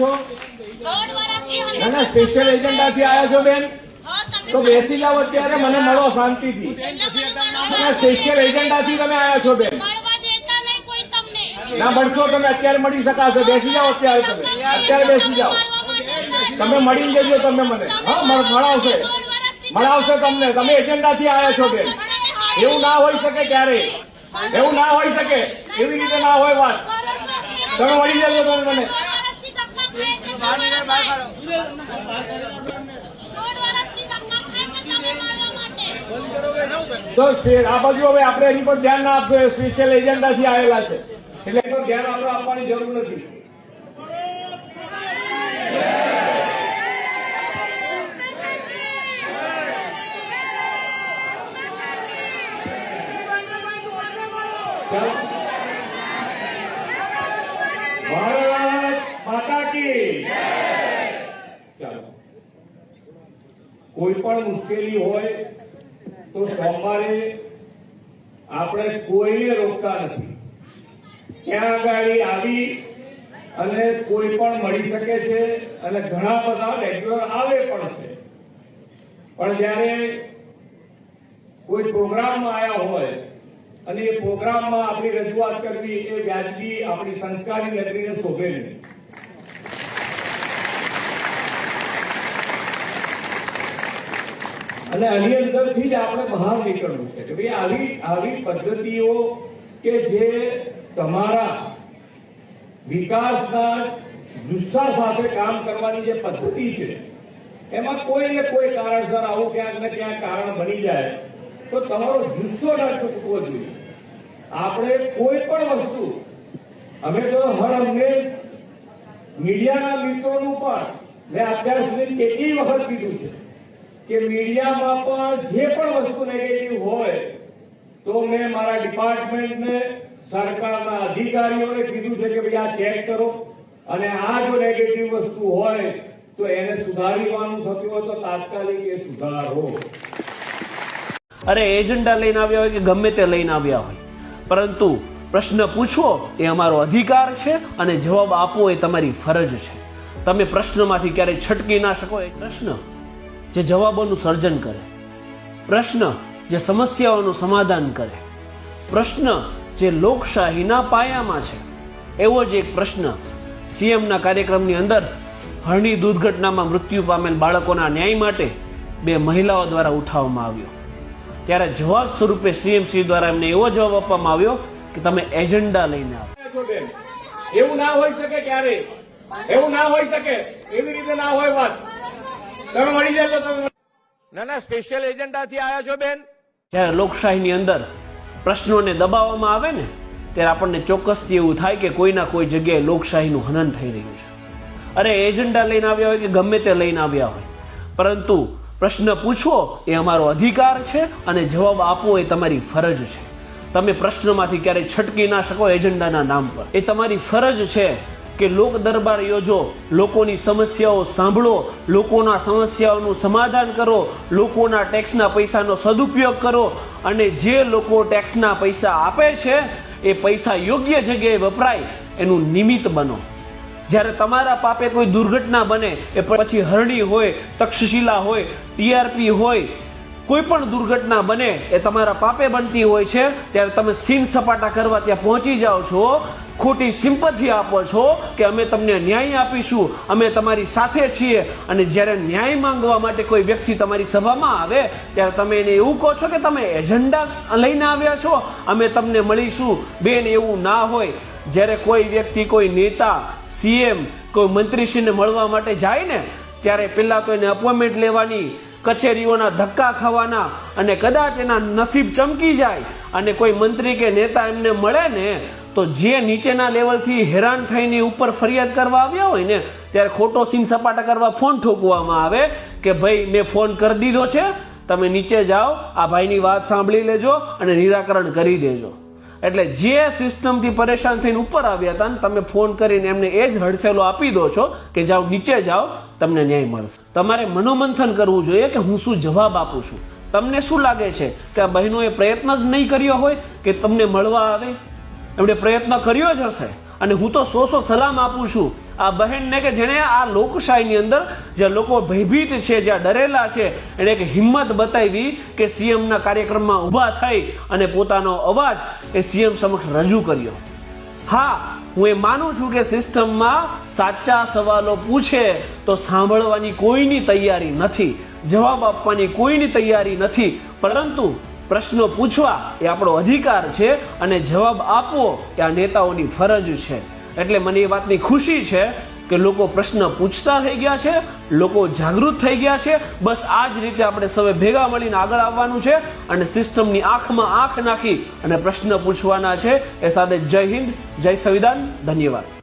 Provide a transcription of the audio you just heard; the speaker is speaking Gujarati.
છો? ના સ્પેશિયલ એજન્ડાથી આવ્યા છો બેન? તો બેસી જાઓ અત્યારે મને મળો શાંતિથી. સ્પેશિયલ એજન્ડા મળવા ના સ્પેશિયલ એજન્ડાથી તમે આવ્યા છો બેન. મળવા દેતા નહીં કોઈ તમને. ના મળશો તમે અત્યારે મળી શકાશો. બેસી જાઓ અત્યારે તમે. અત્યારે બેસી જાઓ. તમે મળીને જજો તમે મને. હા મળ- મળાવશે. મળાવશે તમને. તમે એજન્ડાથી આવ્યા છો બેન. એવું ના હોઈ શકે ક્યારે. એવું ના હોઈ શકે. એવી રીતે ના હોય વાત. તમે મળી જજો તમે મને. તો આ બાજુ હવે આપણે એની પર ધ્યાન ના આપશો સ્પેશિયલ એજન્ડાથી આવેલા છે. એટલે એનું ધ્યાન આપણે આપવાની જરૂર નથી. ભારત કોઈ પણ મુશ્કેલી હોય તો સોમવારે આપણે કોઈને રોકતા નથી. ત્યાં આગળ આવી અને કોઈ પણ મળી શકે છે અને ઘણા બધા રેગ્યુલર આવે પણ છે. પણ જ્યારે કોઈ પ્રોગ્રામમાં આવ્યા હોય અને એ પ્રોગ્રામમાં આપણી રજૂઆત કરવી એ વ્યાજબી આપણી સંસ્કારી નગરીને શોભે નહીં. અને આની અંદરથી જ આપણે બહાર નીકળવું છે કે ભાઈ આવી આવી પદ્ધતિઓ કે જે તમારા વિકાસના જુસ્સા સાથે કામ કરવાની જે પદ્ધતિ છે, એમાં કોઈ ને કોઈ કારણસર આવું ક્યાંક ને ક્યાંક કારણ બની જાય, તો તમારો જુસ્સો ના ચૂકવો જોઈએ. આપણે કોઈ પણ વસ્તુ, અમે તો હર હંમેશ મીડિયાના મિત્રોનું પણ મેં અત્યાર સુધી કેટલી વખત કીધું છે કે મીડિયામાં પણ જે પણ વસ્તુ નેગેટિવ હોય, તો મેં મારા ડિપાર્ટમેન્ટને સરકારના અધિકારીઓને કીધું છે કે ભાઈ આ ચેક કરો. અને આ જો નેગેટિવ વસ્તુ હોય, તો એને સુધારવાનું થતું હોય તો તાત્કાલિક એ સુધારો. અરે એજન્ડા લઈને આવ્યા હોય કે ગમે તે લઈને આવ્યા હોય. પરંતુ પ્રશ્ન પૂછવો એ અમારો અધિકાર છે અને જવાબ આપવો એ તમારી ફરજ છે. તમે પ્રશ્નમાંથી ક્યારેય છટકી ના શકો એ પ્રશ્ન. જે જવાબોનું સર્જન કરે. પ્રશ્ન જે સમસ્યાઓનું સમાધાન કરે. પ્રશ્ન જે લોકશાહીના પાયામાં છે. એવો જ એક પ્રશ્ન સીએમના કાર્યક્રમની અંદર હરણી દુર્ઘટનામાં મૃત્યુ પામેલ બાળકોના ન્યાય માટે બે મહિલાઓ દ્વારા ઉઠાવવામાં આવ્યો. ત્યારે જવાબ સ્વરૂપે સીએમસી દ્વારા એમને એવો જવાબ આપવામાં આવ્યો કે તમે એજન્ડા લઈને આવો. એવું ના હોઈ શકે ક્યારે? એવું ના હોઈ શકે. એવી રીતે ના હોય વાત. તમે મળી જાય તમે ના ના સ્પેશિયલ એજન્ડાથી આવ્યા છો બેન? જ્યારે લોકશાહીની અંદર પ્રશ્નોને દબાવવામાં આવે ને ત્યારે આપણને ચોક્કસથી એવું થાય કે કોઈના કોઈ જગ્યાએ લોકશાહીનું હનન થઈ રહ્યું છે. અરે એજન્ડા લઈને આવ્યા હોય કે ગમે તે લઈને આવ્યા હોય. પરંતુ પ્રશ્ન પૂછવો એ અમારો અધિકાર છે અને જવાબ આપવો એ તમારી ફરજ છે. તમે પ્રશ્નમાંથી ક્યારેય છટકી ના શકો એજન્ડાના નામ પર. એ તમારી ફરજ છે કે લોક દરબાર યોજો, લોકોની સમસ્યાઓ સાંભળો, લોકોના સમસ્યાઓનું સમાધાન કરો, લોકોના ટેક્સના પૈસાનો સદુપયોગ કરો અને જે લોકો ટેક્સના પૈસા આપે છે, એ પૈસા યોગ્ય જગ્યાએ વપરાય, એનું નિમિત્ત બનો. જ્યારે તમારા પાપે કોઈ દુર્ઘટના બને, એ પછી હરણી હોય, તક્ષશિલા હોય, ટીઆરપી હોય કોઈ પણ દુર્ઘટના બને એ તમારા પાપે બનતી હોય છે, ત્યારે તમે સીન સપાટા કરવા ત્યાં પહોંચી જાઓ છો, ખોટી સિમ્પથી આપો છો કે અમે તમને ન્યાય આપીશું, અમે તમારી સાથે છીએ અને જ્યારે ન્યાય માંગવા માટે કોઈ વ્યક્તિ તમારી સભામાં આવે, ત્યારે તમે એને એવું કહો છો કે તમે એજન્ડા લઈને આવ્યા છો, અમે તમને મળીશું, બેન એવું ના હોય. જ્યારે કોઈ વ્યક્તિ, કોઈ નેતા, સીએમ, કોઈ મંત્રીશ્રીને મળવા માટે જાય ને, ત્યારે પહેલાં તો એને અપોઇન્ટમેન્ટ લેવાની કચેરીઓના ધક્કા ખાવાના અને કદાચ એના નસીબ ચમકી જાય અને કોઈ મંત્રી કે નેતા એમને મળે ને, તો જે નીચેના લેવલથી હેરાન થઈને ઉપર ફરિયાદ કરવા આવ્યા હોય ને, ત્યારે ખોટો સીન સપાટા કરવા ફોન ઠોકવામાં આવે કે ભાઈ મેં ફોન કરી દીધો છે, તમે નીચે જાઓ, આ ભાઈની વાત સાંભળી લેજો અને નિરાકરણ કરી દેજો. એટલે જે સિસ્ટમથી પરેશાન થઈને ઉપર આવ્યા હતા ને તમે ફોન કરીને એમને એ જ હડસેલો આપી દો છો કે જાઓ નીચે જાઓ, તમને ન્યાય મળશે. તમારે મનોમંથન કરવું જોઈએ કે હું શું જવાબ આપું છું. તમને શું લાગે છે કે આ બહેનોએ પ્રયત્ન જ નહીં કર્યો હોય કે તમને મળવા આવે? એમણે પ્રયત્ન કર્યો જ હશે? અને હું તો સો સો સલામ આપું છું. આ બહેનને કે જેણે આ લોકશાહીની અંદર જે લોકો ભયભીત છે જ્યાં ડરેલા છે, એણે એક હિંમત બતાવી કે સીએમના કાર્યક્રમમાં ઊભા થઈ અને પોતાનો અવાજ એ સીએમ સમક્ષ રજૂ કર્યો. હા, હું એ માનું છું કે સિસ્ટમમાં સાચા સવાલો પૂછે તો સાંભળવાની કોઈની તૈયારી નથી, જવાબ આપવાની કોઈની તૈયારી નથી, પરંતુ પ્રશ્નો પૂછવા એ આપણો અધિકાર છે અને જવાબ આપવો એ આ નેતાઓની ફરજ છે. એટલે મને એ વાતની ખુશી છે કે લોકો પ્રશ્ન પૂછતા થઈ ગયા છે, લોકો જાગૃત થઈ ગયા છે. બસ આ જ રીતે આપણે સૌએ ભેગા મળીને આગળ આવવાનું છે અને સિસ્ટમની આંખમાં આંખ નાખી અને પ્રશ્ન પૂછવાના છે. એ સાથે જય હિન્દ, જય સંવિધાન. ધન્યવાદ.